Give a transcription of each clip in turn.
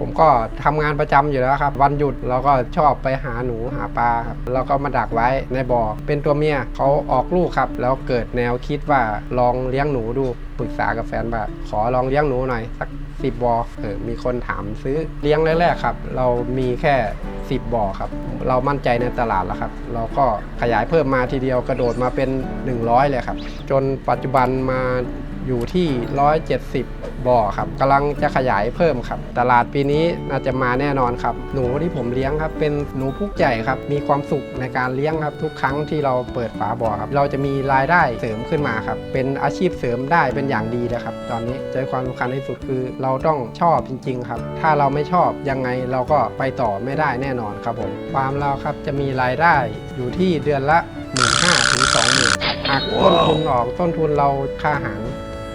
ผมก็ทำงานประจำอยู่แล้วครับ วันหยุดเราก็ชอบไปหาหนูหาปลาครับแล้วก็มาดักไว้ในบ่อเป็นตัวเมียเขาออกลูกครับ แล้วเกิดแนวคิดว่าลองเลี้ยงหนูดูปรึกษากับแฟนว่าขอลองเลี้ยงหนูหน่อยสักสิบบ่อเออมีคนถามซื้อเลี้ยงแรกๆครับ เรามีแค่10บ่อครับ เรามั่นใจในตลาดแล้วครับ เราก็ขยายเพิ่มมาทีเดียวกระโดดมาเป็น 100 เลยครับ จนปัจจุบันมา อยู่ที่ 170 บ่อครับกำลังจะขยายเพิ่มครับ ตลาดปีนี้น่าจะมาแน่นอนครับ หนูที่ผมเลี้ยงครับ เป็นหนูพุกใหญ่ครับ มีความสุขในการเลี้ยงครับ ทุกครั้งที่เราเปิดฝาบ่อครับ เราจะมีรายได้เสริมขึ้นมาครับ เป็นอาชีพเสริมได้เป็นอย่างดีนะครับ ตอนนี้ใจความสำคัญที่สุดคือ เราต้องชอบจริง ๆ ครับ ถ้าเราไม่ชอบยังไงเราก็ไปต่อไม่ได้แน่นอนครับผมฟาร์มเราครับจะมีรายได้อยู่ที่เดือนละหมื่นห้าถึงสองหมื่นหักต้นทุนออกต้นทุนเราค่าอาหาร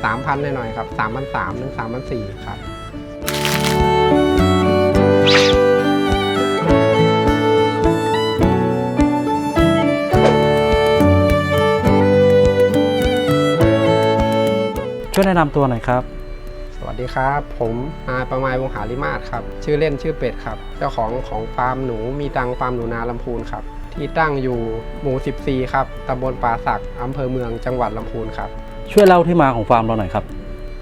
3,000หน่อยๆครับ3,300ถึง3,400ครับช่วยแนะนำตัวหน่อยครับ สวัสดีครับ ผมนายประมาวงหาริมาศครับ ชื่อเล่นชื่อเป็ดครับ เจ้าของของฟาร์มหนูมีตังฟาร์มหนูนาลำพูนครับ ที่ตั้งอยู่หมู่ 14 ครับตำบลป่าสักอำเภอเมืองจังหวัดลำพูนครับ ช่วยเล่าที่มาของฟาร์มเราหน่อยครับ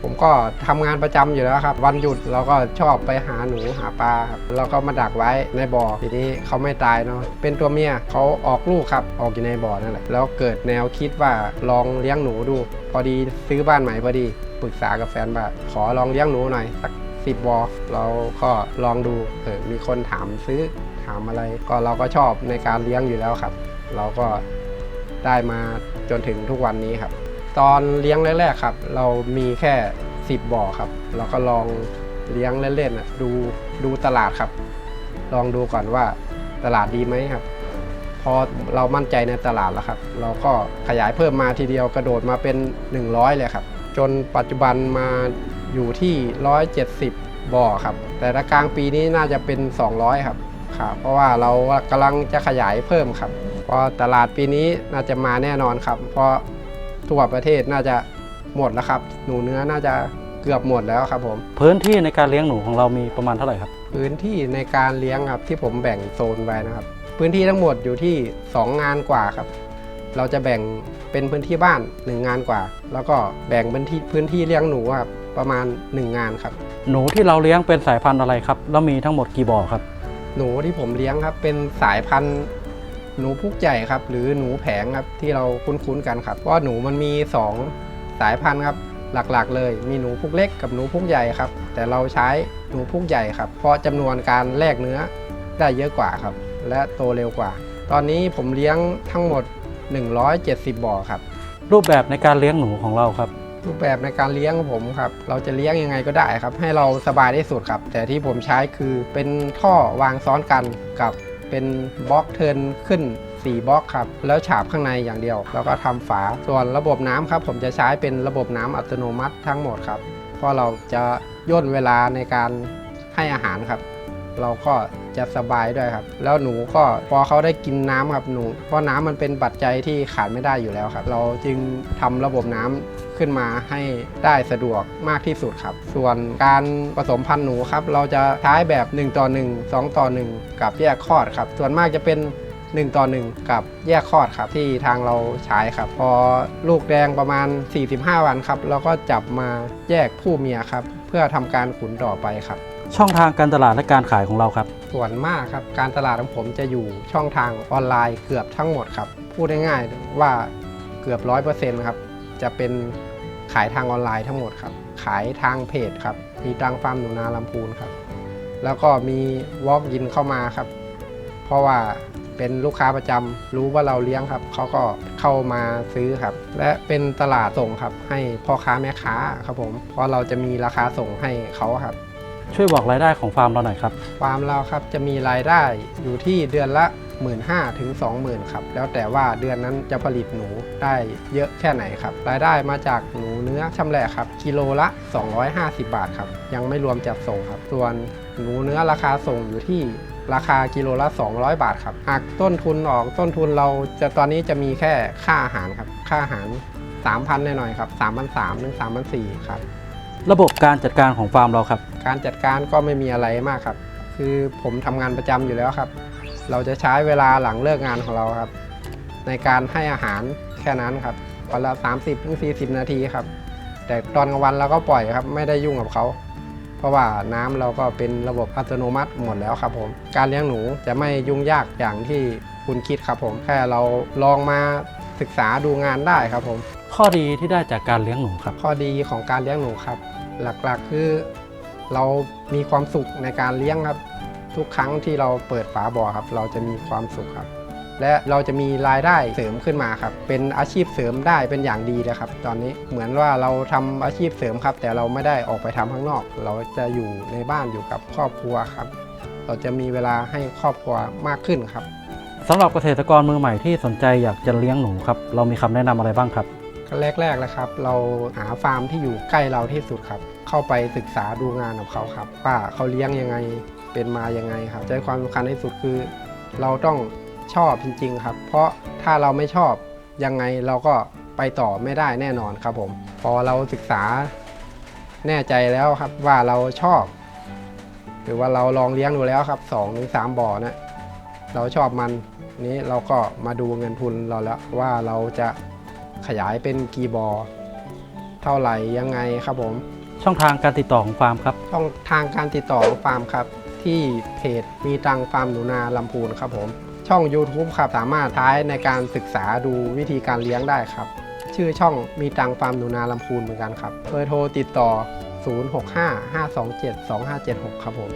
ผมก็ทำงานประจำอยู่แล้วครับ วันหยุดเราก็ชอบไปหาหนูหาปลาครับเราก็มาดักไว้ในบ่อทีนี้เขาไม่ตายเนาะเป็นตัวเมียเขาออกลูกครับออกอยู่ในบ่อนั่นแหละแล้วเกิดแนวคิดว่าลองเลี้ยงหนูดู พอดีซื้อบ้านใหม่พอดีปรึกษากับแฟนว่าขอลองเลี้ยงหนูหน่อยสักสิบบ่อเราก็ลองดูเออมีคนถามซื้อถามอะไร ก็เราก็ชอบในการเลี้ยงอยู่แล้วครับ เราก็ได้มาจนถึงทุกวันนี้ครับ ตอนเลี้ยงแรกๆครับ เรามีแค่ 10 บ่อครับ เราก็ลองเลี้ยงเล่นๆอะดูดูตลาดครับ ลองดูก่อนว่าตลาดดีไหมครับ พอเรามั่นใจในตลาดแล้วครับ เราก็ขยายเพิ่มมาทีเดียวกระโดดมาเป็น 100 เลยครับ จนปัจจุบันมาอยู่ที่ 170 บ่อครับ แต่ละกลางปีนี้น่าจะเป็น 200 ครับครับเพราะว่าเรากำลังจะขยายเพิ่มครับ เพราะตลาดปีนี้น่าจะมาแน่นอนครับ เพราะ ทั่วประเทศน่าจะหมดแล้วครับ หนูเนื้อน่าจะเกือบหมดแล้วครับผม พื้นที่ในการเลี้ยงหนูของเรามีประมาณเท่าไหร่ครับ พื้นที่ในการเลี้ยงครับที่ผมแบ่งโซนไว้นะครับ พื้นที่ทั้งหมดอยู่ที่ 2 งานกว่าครับ เราจะแบ่งเป็นพื้นที่บ้าน 1 งานกว่า แล้วก็แบ่งพื้นที่พื้นที่เลี้ยงหนูครับประมาณ 1 งานครับ หนูที่เราเลี้ยงเป็นสายพันธุ์อะไรครับ แล้วมีทั้งหมดกี่บ่อครับ หนูที่ผมเลี้ยงครับเป็นสายพันธุ์ หนูพุกใหญ่ครับ หรือหนูแผงครับที่เราคุ้นๆกันครับเพราะว่าหนูมันมี 2 สายพันธุ์ครับหลักๆ เลย มีหนูพุกเล็กกับหนูพุกใหญ่ครับ แต่เราใช้หนูพุกใหญ่ครับ เพราะจำนวนการแลกเนื้อได้เยอะกว่าครับ และโตเร็วกว่า ตอนนี้ผมเลี้ยงทั้งหมด 170 บ่อครับ รูปแบบในการเลี้ยงหนูของเราครับ รูปแบบในการเลี้ยงของผมครับ เราจะเลี้ยงยังไงก็ได้ครับ ให้เราสบายที่สุดครับ แต่ที่ผมใช้คือเป็นท่อวางซ้อนกันกับ เป็นบล็อกเทินขึ้น 4บล็อกครับ แล้วฉาบข้างในอย่างเดียว แล้วก็ทำฝาส่วนระบบน้ำครับ ผมจะใช้เป็นระบบน้ำอัตโนมัติทั้งหมดครับ เพราะเราจะย่นเวลาในการให้อาหารครับ เราก็จะสบายด้วยครับ แล้วหนูก็พอเขาได้กินน้ำครับหนู เพราะน้ำมันเป็นปัจจัยที่ขาดไม่ได้อยู่แล้วครับ เราจึงทำระบบน้ำ ขึ้นมาให้ได้สะดวกมากที่สุดครับ ส่วนการผสมพันธุ์หนูครับ เราจะใช้แบบ 1 ต่อ 1 2 ต่อ 1 กับแยกคลอดครับ ส่วนมากจะเป็น 1 ต่อ 1 กับแยกคลอดครับ ที่ทางเราใช้ครับ พอลูกแดงประมาณ 45 วันครับเราก็จับมาแยกผู้เมียครับ เพื่อทำการขุนต่อไปครับช่องทางการตลาดและการขายของเราครับ ส่วนมากครับการตลาดของผมจะอยู่ช่องทางออนไลน์เกือบทั้งหมดครับ พูดง่ายๆว่าเกือบร้อยเปอร์เซ็นต์ครับ จะเป็นขายทางออนไลน์ทั้งหมดครับ ขายทางเพจครับ มีตังฟาร์มหนูนาลำพูนครับ แล้วก็มีวอล์กยินเข้ามาครับ เพราะว่าเป็นลูกค้าประจำรู้ว่าเราเลี้ยงครับ เขาก็เข้ามาซื้อครับ และเป็นตลาดส่งครับ ให้พ่อค้าแม่ค้าครับผม เพราะเราจะมีราคาส่งให้เขาครับ ช่วยบอกรายได้ของฟาร์มเราหน่อยครับ ฟาร์มเราครับจะมีรายได้อยู่ที่เดือนละ 1 5ื่นถึง20,000ครับแล้วแต่ว่าเดือนนั้นจะผลิตหนูได้เยอะแค่ไหนครับรายได้มาจากหนูเนื้อชำแหละครับกิโลละ 250 บาทครับยังไม่รวมจัดส่งครับ ส่วนหนูเนื้อราคาส่งอยู่ที่ราคากิโลละ 200 บาทครับหากต้นทุนออกต้นทุนเราจะตอนนี้จะมีแค่ค่าอาหารครับค่าอาหาร 3,000หน่อยๆครับ3,300ถึง3,400ครับระบบการจัดการของฟาร์มเราครับ การจัดการก็ไม่มีอะไรมากครับ คือผมทำงานประจำอยู่แล้วครับ เราจะใช้เวลาหลังเลิกงานของเราครับ ในการให้อาหารแค่นั้นครับวันละ 30-40นาทีครับ แต่ตอนกลางวันเราก็ปล่อยครับ ไม่ได้ยุ่งกับเขา เพราะว่าน้ำเราก็เป็นระบบอัตโนมัติหมดแล้วครับผม การเลี้ยงหนูจะไม่ยุ่งยากอย่างที่คุณคิดครับผม แค่เราลองมาศึกษาดูงานได้ครับผม ข้อดีที่ได้จากการเลี้ยงหนูครับ ข้อดีของการเลี้ยงหนูครับ หลักๆคือเรามีความสุขในการเลี้ยงครับ ทุกครั้งที่เราเปิดฝาบ่อครับ เราจะมีความสุขครับ และเราจะมีรายได้เสริมขึ้นมาครับ เป็นอาชีพเสริมได้เป็นอย่างดีเลยครับ ตอนนี้เหมือนว่าเราทำอาชีพเสริมครับ แต่เราไม่ได้ออกไปทำข้างนอก เราจะอยู่ในบ้านอยู่กับครอบครัวครับ เราจะมีเวลาให้ครอบครัวมากขึ้นครับสำหรับเกษตรกรมือใหม่ที่สนใจอยากจะเลี้ยงหนูครับเรามีคำแนะนำอะไรบ้างครับขั้นแรกๆเลยครับ เราหาฟาร์มที่อยู่ใกล้เราที่สุดครับ เข้าไปศึกษาดูงานของเขาครับว่าเขาเลี้ยงยังไง เป็นมายังไงครับใจความสำคัญที่สุดคือ เราต้องชอบจริง ๆ ครับ เพราะถ้าเราไม่ชอบยังไงเราก็ไปต่อไม่ได้แน่นอนครับผม พอเราศึกษาแน่ใจแล้วครับว่าเราชอบ หรือว่าเราลองเลี้ยงดูแล้วครับ2อถึงสบ่อนะเราชอบมันนี้เราก็มาดูเงินทุนเราแล้วว่าเราจะขยายเป็นกี่บอ่อเท่าไหร่ยังไงครับผม ช่องทางการติดต่อของฟาร์มครับ ช่องทางการติดต่อของฟาร์มครับ ที่เพจมีตังฟาร์มหนูนาลำพูนครับผม ช่อง YouTube ครับสามารถใช้ในการศึกษาดูวิธีการเลี้ยงได้ครับ ชื่อช่องมีตังฟาร์มหนูนาลำพูนเหมือนกันครับเบอร์โทรติดต่อ 065 527 2576 ครับผม